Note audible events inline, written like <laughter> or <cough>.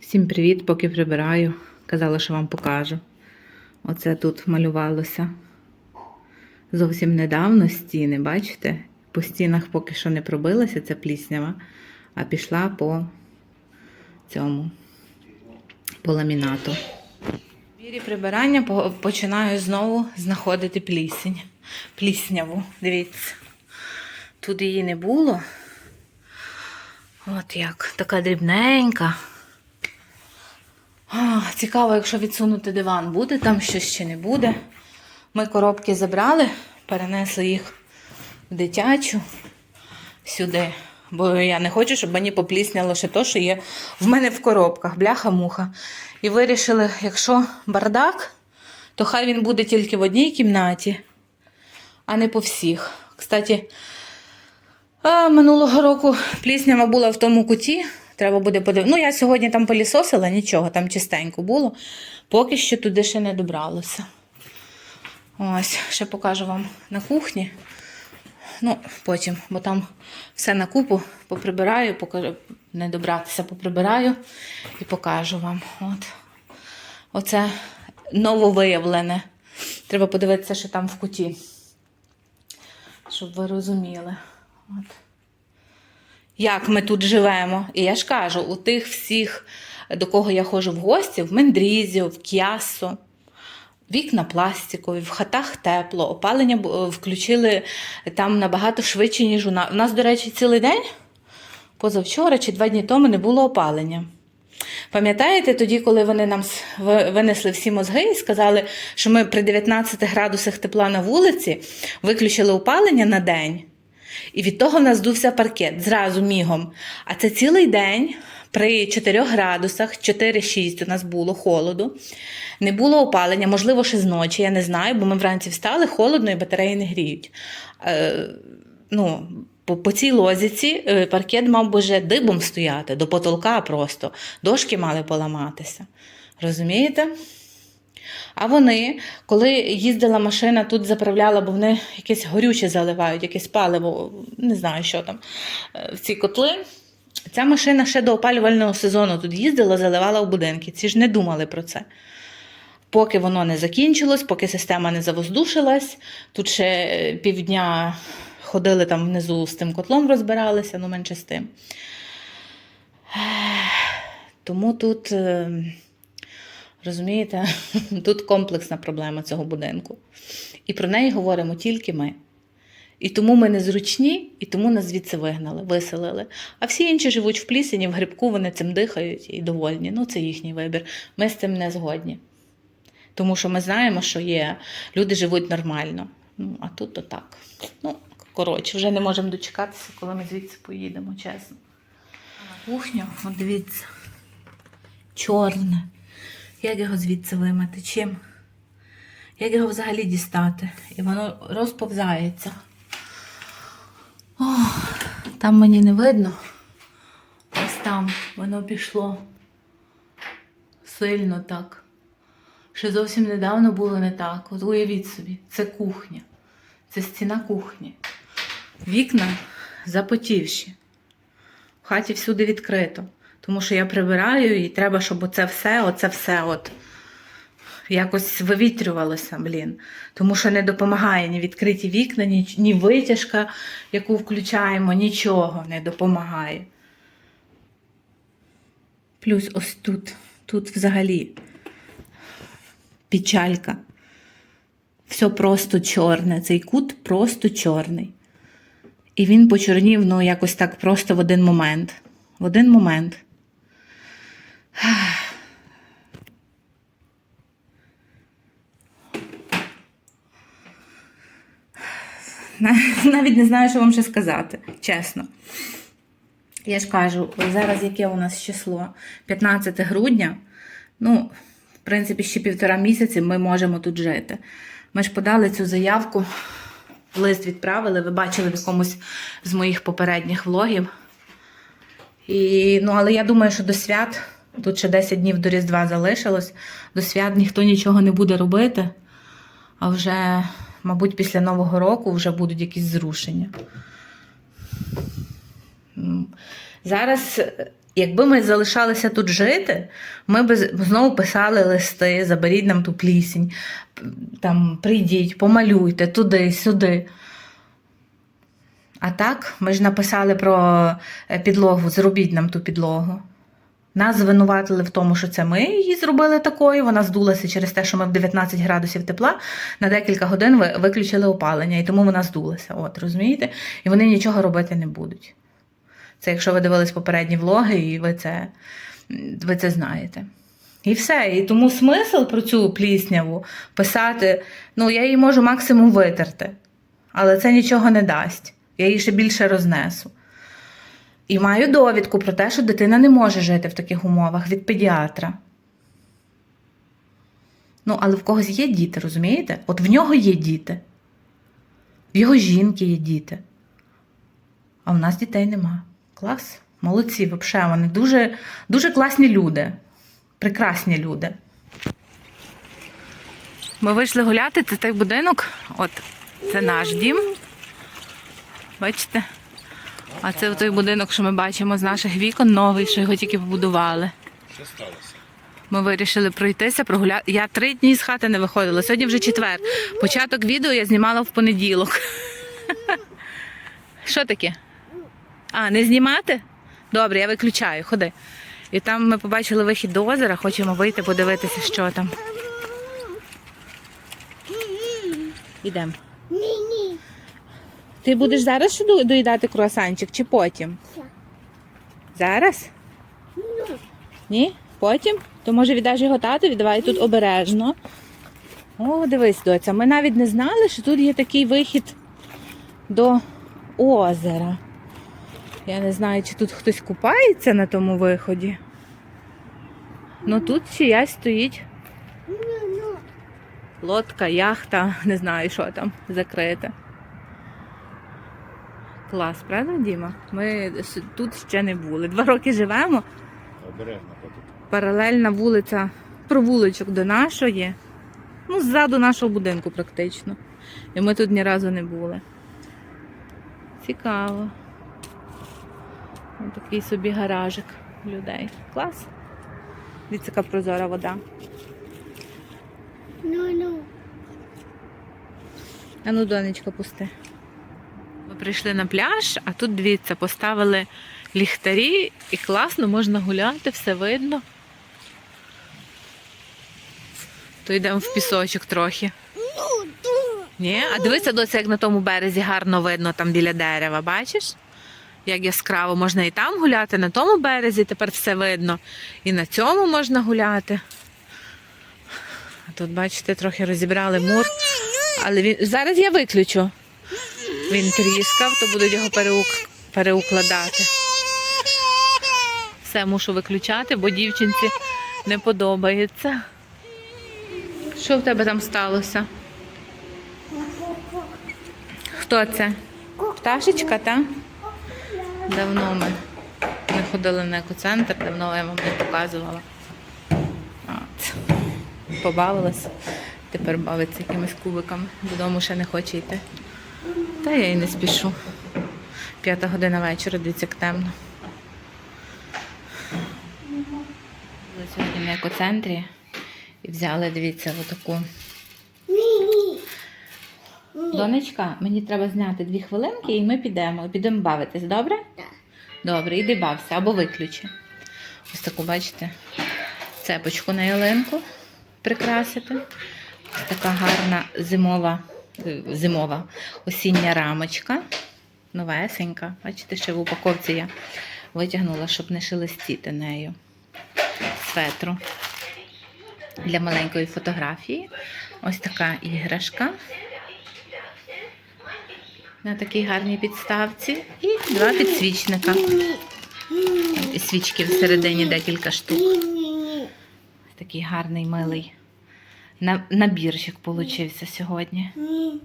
Всім привіт, поки прибираю. Казала, що вам покажу. Оце тут малювалося. Зовсім недавно стіни, бачите? По стінах поки що не пробилася ця пліснява, а пішла по цьому, по ламінату. В вірі прибирання починаю знову знаходити плісень. Плісняву. Дивіться. Тут її не було. От як, така дрібненька. А, цікаво, якщо відсунути диван, буде там щось чи не буде. Ми коробки забрали, перенесли їх в дитячу сюди. Бо я не хочу, щоб мені поплісняло ще то, що є в мене в коробках, бляха-муха. І вирішили, якщо бардак, то хай він буде тільки в одній кімнаті, а не по всіх. Кстати, минулого року пліснява була в тому куті. Треба буде подивитися. Ну, я сьогодні там полісосила, нічого, там чистенько було. Поки що туди ще не добралося. Ось, ще покажу вам на кухні. Ну, потім, бо там все на купу поприбираю, покажу, не добратися, поприбираю і покажу вам. От. Оце нововиявлене. Треба подивитися, що там в куті. Щоб ви розуміли. От. Як ми тут живемо. І я ж кажу, у тих всіх, до кого я ходжу в гості, в Мендрізі, в К'ясо, вікна пластикові, в хатах тепло, опалення включили там набагато швидше, ніж у нас. У нас, до речі, цілий день, позавчора чи два дні тому не було опалення. Пам'ятаєте тоді, коли вони нам винесли всі мозги і сказали, що ми при 19 градусах тепла на вулиці виключили опалення на день, і від того в нас здувся паркет зразу мігом. А це цілий день при 4 градусах, 4-6 у нас було холоду. Не було опалення, можливо, ще з ночі, я не знаю, бо ми вранці встали, холодно і батареї не гріють. Е, ну, по, по цій лозіці е, паркет мав би вже дибом стояти, до потолка просто. Дошки мали поламатися. Розумієте? А вони, коли їздила машина, тут заправляла, бо вони якесь горюче заливають, якесь паливо, не знаю, що там, е, в ці котли. Ця машина ще до опалювального сезону тут їздила, заливала в будинки. Ці ж не думали про це. Поки воно не закінчилось, поки система не завоздушилась, тут ще е, півдня ходили там внизу з тим котлом, розбиралися, ну менше з тим. Тому тут, е, розумієте, <laughs> тут комплексна проблема цього будинку. І про неї говоримо тільки ми. І тому ми незручні, і тому нас звідси вигнали, виселили. А всі інші живуть в плісені, в грибку, вони цим дихають і довольні. Ну, це їхній вибір. Ми з цим не згодні. Тому що ми знаємо, що є, люди живуть нормально. Ну, а тут то так. Ну, коротше, вже не можемо дочекатися, коли ми звідси поїдемо, чесно. От дивіться, чорне. Як його звідси вимити? Чим? Як його взагалі дістати? І воно розповзається. О, там мені не видно. Ось там воно пішло сильно так. Ще зовсім недавно було не так. От уявіть собі, це кухня. Це стіна кухні. Вікна запотівші. В хаті всюди відкрито. Тому що я прибираю і треба, щоб оце все, оце все от якось вивітрювалося, блін. Тому що не допомагає ні відкриті вікна, ні, ні витяжка, яку включаємо, нічого не допомагає. Плюс ось тут, тут взагалі печалька. Все просто чорне. Цей кут просто чорний. І він почорнів, ну, якось так просто в один момент. В один момент. Навіть не знаю, що вам ще сказати, чесно. Я ж кажу, зараз яке у нас число? 15 грудня. Ну, в принципі, ще півтора місяці ми можемо тут жити. Ми ж подали цю заявку, лист відправили, ви бачили в якомусь з моїх попередніх влогів. І, ну, але я думаю, що до свят, тут ще 10 днів до Різдва залишилось, до свят ніхто нічого не буде робити, а вже, мабуть, після Нового року вже будуть якісь зрушення. Зараз Якби ми залишалися тут жити, ми б знову писали листи, заберіть нам ту плісінь, там прийдіть, помалюйте туди, сюди. А так, ми ж написали про е, підлогу, зробіть нам ту підлогу. Нас звинуватили в тому, що це ми її зробили такою. Вона здулася через те, що ми в 19 градусів тепла на декілька годин виключили опалення, і тому вона здулася. От, розумієте? І вони нічого робити не будуть. Це якщо ви дивились попередні влоги, і ви це, ви це знаєте. І все. І тому смисл про цю плісняву писати: ну, я її можу максимум витерти, але це нічого не дасть. Я її ще більше рознесу. І маю довідку про те, що дитина не може жити в таких умовах від педіатра. Ну, але в когось є діти, розумієте? От в нього є діти. В його жінки є діти. А в нас дітей нема. Клас. Молодці, взагалі, вони дуже, дуже класні люди. Прекрасні люди. Ми вийшли гуляти, це той будинок. От, це наш дім. Бачите? А це той будинок, що ми бачимо з наших вікон, новий, що його тільки побудували. Що сталося? Ми вирішили пройтися, прогуляти. Я три дні з хати не виходила. Сьогодні вже четвер. Початок відео я знімала в понеділок. <laughs> Що таке? А, не знімати? Добре, я виключаю, ходи. І там ми побачили вихід до озера, хочемо вийти, подивитися, що там. Ідемо. Ти будеш зараз ще до- доїдати круасанчик чи потім? Зараз? Ні? Потім? То може віддаш його татові, давай тут обережно. О, дивись, доця, ми навіть не знали, що тут є такий вихід до озера. Я не знаю, чи тут хтось купається на тому виході. Ну тут чиясь стоїть лодка, яхта, не знаю, що там закрите. Клас, правда, Діма? Ми тут ще не були. Два роки живемо. Обережно потім. Паралельна вулиця, провулочок до нашої. Ну, ззаду нашого будинку практично. І ми тут ні разу не були. Цікаво. Ось такий собі гаражик людей. Клас. Дивіться, яка прозора вода. Ну-ну. А ну, донечка, пусти. Прийшли на пляж, а тут дивіться, поставили ліхтарі і класно можна гуляти, все видно. То йдемо в пісочок трохи. Ні? А дивися, доця, як на тому березі гарно видно там біля дерева, бачиш? Як яскраво можна і там гуляти, на тому березі тепер все видно. І на цьому можна гуляти. А тут, бачите, трохи розібрали мур. Але він зараз я виключу. Він тріскав, то будуть його переук... переукладати. Все мушу виключати, бо дівчинці не подобається. Що в тебе там сталося? Хто це? Пташечка, та? Давно ми не ходили на екоцентр, давно я вам не показувала. От. Побавилася. Тепер бавиться якимись кубиками. Додому ще не хоче йти. Та я й не спішу. П'ята година вечора, дивіться, як темно. Були сьогодні на екоцентрі і взяли, дивіться, отаку. Донечка, мені треба зняти дві хвилинки і ми підемо. Підемо бавитись, добре? Так. Добре, іди бався або виключи. Ось таку, бачите, цепочку на ялинку прикрасити. Ось така гарна зимова, зимова осіння рамочка. Новесенька. Бачите, ще в упаковці я витягнула, щоб не шелестіти нею. З фетру. Для маленької фотографії. Ось така іграшка. На такій гарній підставці. І два підсвічника. Свічки всередині декілька штук. Такий гарний милий набірчик получився сьогодні. Ні.